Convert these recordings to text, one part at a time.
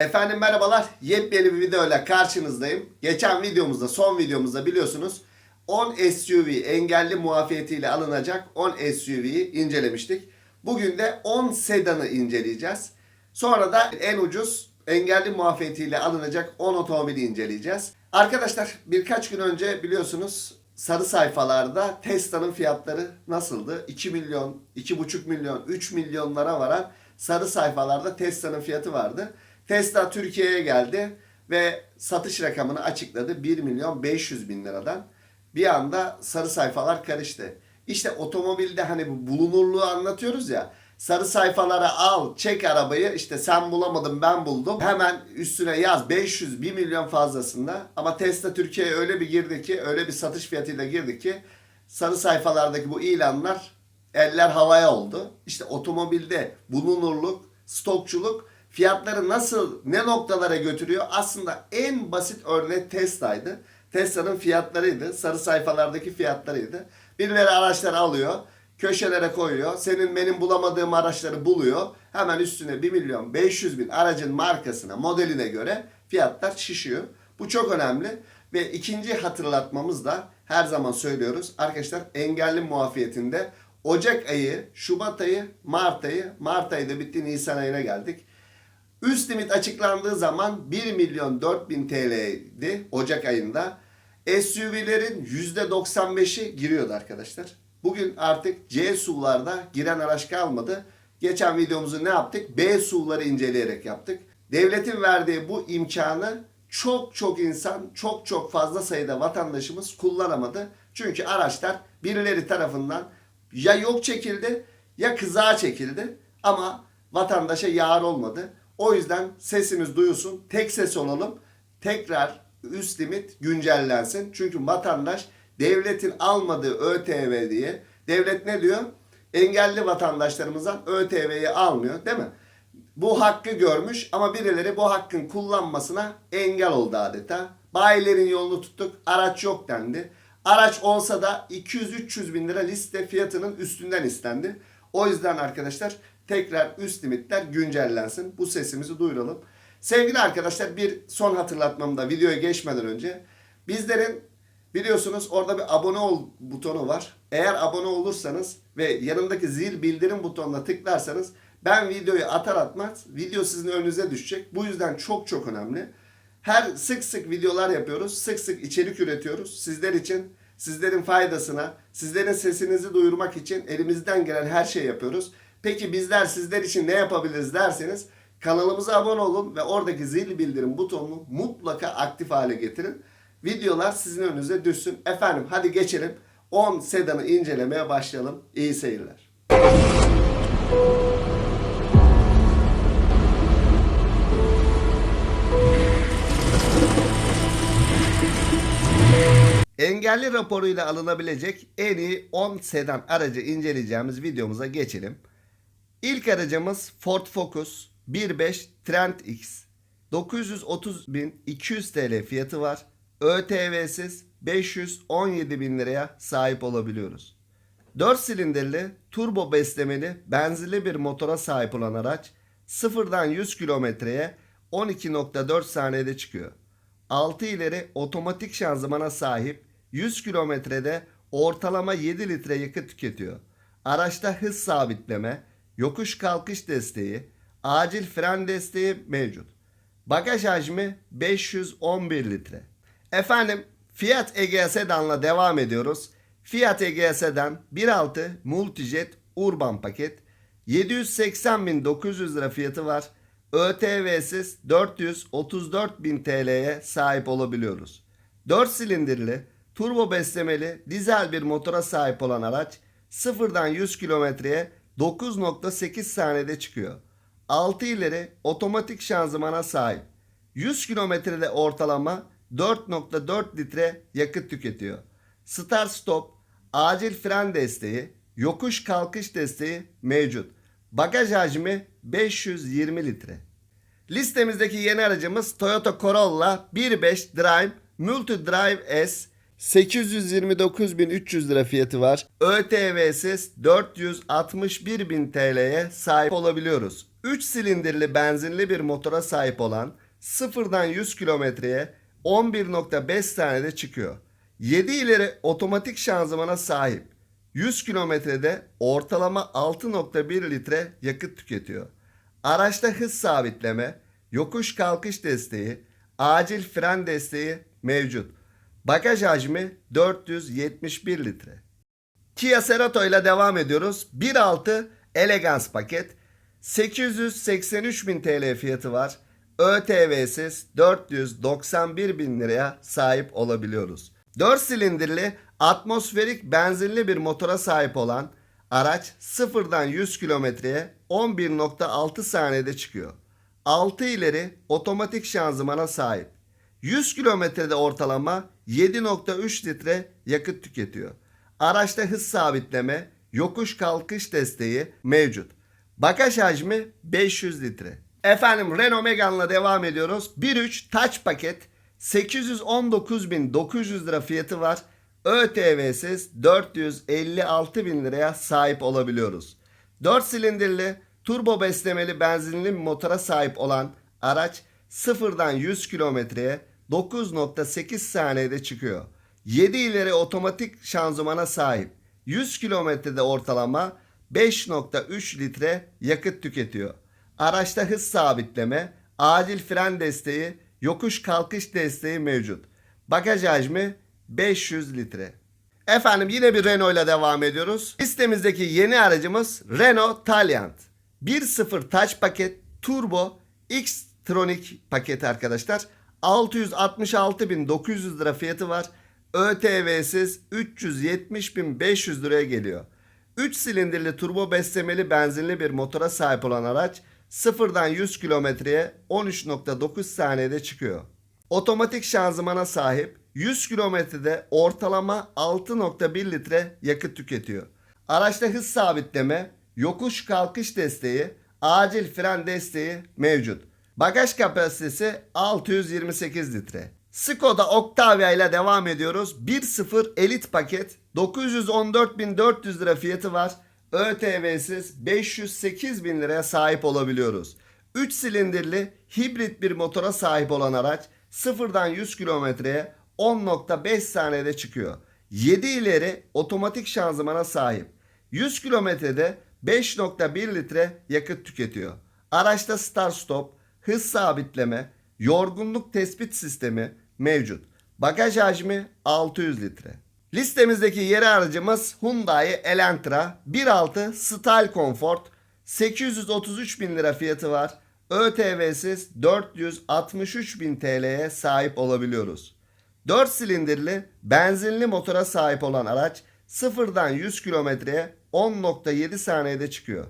Efendim merhabalar. Yepyeni bir videoyla karşınızdayım. Geçen videomuzda, son videomuzda biliyorsunuz 10 SUV engelli muafiyetiyle alınacak 10 SUV'yi incelemiştik. Bugün de 10 sedanı inceleyeceğiz. Sonra da en ucuz engelli muafiyetiyle alınacak 10 otomobili inceleyeceğiz. Arkadaşlar birkaç gün önce biliyorsunuz sarı sayfalarda Tesla'nın fiyatları nasıldı? 2 milyon, 2,5 milyon, 3 milyonlara varan sarı sayfalarda Tesla'nın fiyatı vardı. Tesla Türkiye'ye geldi ve satış rakamını açıkladı 1 milyon 500 bin liradan. Bir anda sarı sayfalar karıştı. İşte otomobilde hani bu bulunurluğu anlatıyoruz ya. Sarı sayfalara al, çek arabayı. işte sen bulamadın ben buldum. Hemen üstüne yaz 500, 1 milyon fazlasında. Ama Tesla Türkiye'ye öyle bir girdi ki, öyle bir satış fiyatıyla girdi ki sarı sayfalardaki bu ilanlar eller havaya oldu. İşte otomobilde bulunurluk, stokçuluk fiyatları nasıl, ne noktalara götürüyor? Aslında en basit örnek Tesla'ydı. Tesla'nın fiyatlarıydı. Sarı sayfalardaki fiyatlarıydı. Birileri araçları alıyor, köşelere koyuyor. Senin benim bulamadığım araçları buluyor. Hemen üstüne 1 milyon 500 bin aracın markasına, modeline göre fiyatlar şişiyor. Bu çok önemli. Ve ikinci hatırlatmamız da her zaman söylüyoruz. Arkadaşlar engelli muafiyetinde Ocak ayı, Şubat ayı, Mart ayı, Mart ayı da bitti Nisan ayına geldik. Üst limit açıklandığı zaman 1 milyon 4 bin TL'ydi Ocak ayında. SUV'lerin %95'i giriyordu arkadaşlar. Bugün artık C SUV'larda giren araç kalmadı. Geçen videomuzu ne yaptık? B SUV'ları inceleyerek yaptık. Devletin verdiği bu imkanı çok çok insan, çok çok fazla sayıda vatandaşımız kullanamadı. Çünkü araçlar birileri tarafından ya yok çekildi ya kızağa çekildi ama vatandaşa yar olmadı. O yüzden sesimiz duyulsun, tek ses olalım. Tekrar üst limit güncellensin. Çünkü vatandaş devletin almadığı ÖTV diye devlet ne diyor? Engelli vatandaşlarımızdan ÖTV'yi almıyor değil mi? Bu hakkı görmüş ama birileri bu hakkın kullanmasına engel oldu adeta. Bayilerin yolunu tuttuk. Araç yok dendi. Araç olsa da 200-300 bin lira liste fiyatının üstünden istendi. O yüzden arkadaşlar tekrar üst limitler güncellensin. Bu sesimizi duyuralım. Sevgili arkadaşlar bir son hatırlatmamda videoya geçmeden önce bizlerin biliyorsunuz orada bir abone ol butonu var. Eğer abone olursanız ve yanındaki zil bildirim butonuna tıklarsanız ben videoyu atar atmaz video sizin önünüze düşecek. Bu yüzden çok çok önemli. Her sık sık videolar yapıyoruz. Sık sık içerik üretiyoruz. Sizler için, sizlerin faydasına, sizlerin sesinizi duyurmak için elimizden gelen her şeyi yapıyoruz. Peki bizler sizler için ne yapabiliriz derseniz kanalımıza abone olun ve oradaki zil bildirim butonunu mutlaka aktif hale getirin. Videolar sizin önünüze düşsün. Efendim hadi geçelim. 10 sedanı incelemeye başlayalım. İyi seyirler. Engelli raporuyla alınabilecek en iyi 10 sedan aracı inceleyeceğimiz videomuza geçelim. İlk aracımız Ford Focus 1.5 Trend X. 930.200 TL fiyatı var. ÖTV'siz 517 bin liraya sahip olabiliyoruz. 4 silindirli, turbo beslemeli, benzinli bir motora sahip olan araç sıfırdan 100 kilometreye 12.4 saniyede çıkıyor. 6 ileri otomatik şanzımana sahip 100 kilometrede ortalama 7 litre yakıt tüketiyor. Araçta hız sabitleme, yokuş kalkış desteği, acil fren desteği mevcut. Bagaj hacmi 511 litre. Efendim Fiat Egea Sedan'la devam ediyoruz. Fiat Egea Sedan 1.6 Multijet Urban paket 780.900 lira fiyatı var. ÖTV'siz 434.000 TL'ye sahip olabiliyoruz. 4 silindirli, turbo beslemeli, dizel bir motora sahip olan araç sıfırdan 100 kilometreye 9.8 saniyede çıkıyor. 6 ileri otomatik şanzımana sahip. 100 kilometrede ortalama 4.4 litre yakıt tüketiyor. Start stop, acil fren desteği, yokuş kalkış desteği mevcut. Bagaj hacmi 520 litre. Listemizdeki yeni aracımız Toyota Corolla 1.5 Drive Multi Drive S 829.300 lira fiyatı var. ÖTV'siz 461.000 TL'ye sahip olabiliyoruz. 3 silindirli benzinli bir motora sahip olan sıfırdan 100 kilometreye 11.5 saniyede çıkıyor. 7 ileri otomatik şanzımana sahip. 100 kilometrede ortalama 6.1 litre yakıt tüketiyor. Araçta hız sabitleme, yokuş kalkış desteği, acil fren desteği mevcut. Bagaj hacmi 471 litre. Kia Cerato ile devam ediyoruz. 1.6 Elegance paket. 883 bin TL fiyatı var. ÖTV'siz 491 bin liraya sahip olabiliyoruz. 4 silindirli atmosferik benzinli bir motora sahip olan araç sıfırdan 100 kilometreye 11.6 saniyede çıkıyor. 6 ileri otomatik şanzımana sahip. 100 kilometrede ortalama 7.3 litre yakıt tüketiyor. Araçta hız sabitleme, yokuş kalkış desteği mevcut. Bagaj hacmi 500 litre. Efendim Renault Megane'la devam ediyoruz. 1.3 Touch paket 819.900 lira fiyatı var. ÖTV'siz 456.000 liraya sahip olabiliyoruz. 4 silindirli turbo beslemeli benzinli motora sahip olan araç sıfırdan 100 kilometreye 9.8 saniyede çıkıyor. 7 ileri otomatik şanzımana sahip. 100 kilometrede ortalama 5.3 litre yakıt tüketiyor. Araçta hız sabitleme, acil fren desteği, yokuş kalkış desteği mevcut. Bagaj hacmi 500 litre. Efendim yine bir Renault ile devam ediyoruz. Listemizdeki yeni aracımız Renault Taliant. 1.0 Touch paket Turbo X-Tronic paket arkadaşlar. 666.900 lira fiyatı var. ÖTV'siz 370.500 liraya geliyor. 3 silindirli turbo beslemeli benzinli bir motora sahip olan araç sıfırdan 100 kilometreye 13.9 saniyede çıkıyor. Otomatik şanzımana sahip 100 kilometrede ortalama 6.1 litre yakıt tüketiyor. Araçta hız sabitleme, yokuş kalkış desteği, acil fren desteği mevcut. Bagaj kapasitesi 628 litre. Skoda Octavia ile devam ediyoruz. 1.0 Elite paket 914.400 lira fiyatı var. ÖTV'siz 508 bin liraya sahip olabiliyoruz. 3 silindirli hibrit bir motora sahip olan araç sıfırdan 100 kilometreye 10.5 saniyede çıkıyor. 7 ileri otomatik şanzımana sahip. 100 kilometrede 5.1 litre yakıt tüketiyor. Araçta start stop, hız sabitleme, yorgunluk tespit sistemi mevcut. Bagaj hacmi 600 litre. Listemizdeki yeni aracımız Hyundai Elantra 1.6 Style Comfort 833 bin lira fiyatı var. ÖTV'siz 463 bin TL'ye sahip olabiliyoruz. 4 silindirli benzinli motora sahip olan araç sıfırdan 100 kilometreye 10.7 saniyede çıkıyor.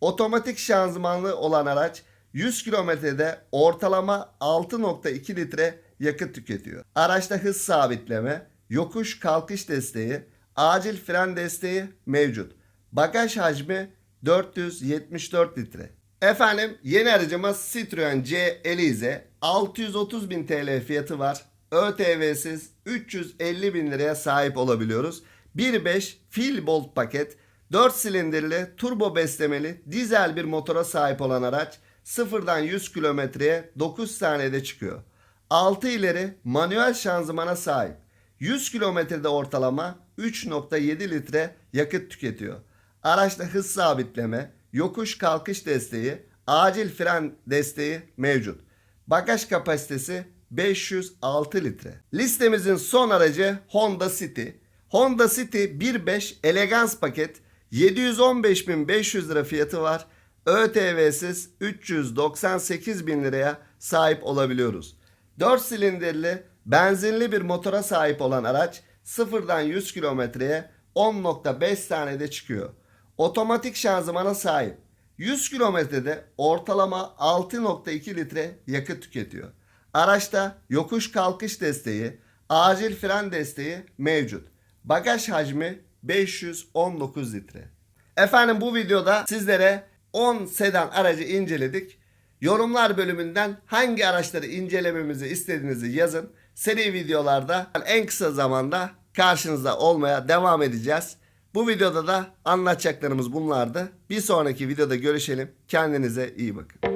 Otomatik şanzımanlı olan araç 100 kilometrede ortalama 6.2 litre yakıt tüketiyor. Araçta hız sabitleme, yokuş kalkış desteği, acil fren desteği mevcut. Bagaj hacmi 474 litre. Efendim yeni aracımız Citroen C Elize 630 bin TL fiyatı var. ÖTV'siz 350 bin liraya sahip olabiliyoruz. 1.5 Fuel Bolt paket 4 silindirli turbo beslemeli dizel bir motora sahip olan araç sıfırdan 100 kilometreye 9 saniyede çıkıyor. 6 ileri manuel şanzımana sahip. 100 kilometrede ortalama 3.7 litre yakıt tüketiyor. Araçta hız sabitleme, yokuş kalkış desteği, acil fren desteği mevcut. Bagaj kapasitesi 506 litre. Listemizin son aracı Honda City. Honda City 1.5 Elegance paket 715.500 lira fiyatı var. ÖTV'siz 398 bin liraya sahip olabiliyoruz. 4 silindirli benzinli bir motora sahip olan araç sıfırdan 100 kilometreye 10.5 saniyede çıkıyor. Otomatik şanzımana sahip. 100 kilometrede ortalama 6.2 litre yakıt tüketiyor. Araçta yokuş kalkış desteği, acil fren desteği mevcut. Bagaj hacmi 519 litre. Efendim bu videoda sizlere 10 sedan aracı inceledik. Yorumlar bölümünden hangi araçları incelememizi istediğinizi yazın. Seri videolarda en kısa zamanda karşınızda olmaya devam edeceğiz. Bu videoda da anlatacaklarımız bunlardı. Bir sonraki videoda görüşelim. Kendinize iyi bakın.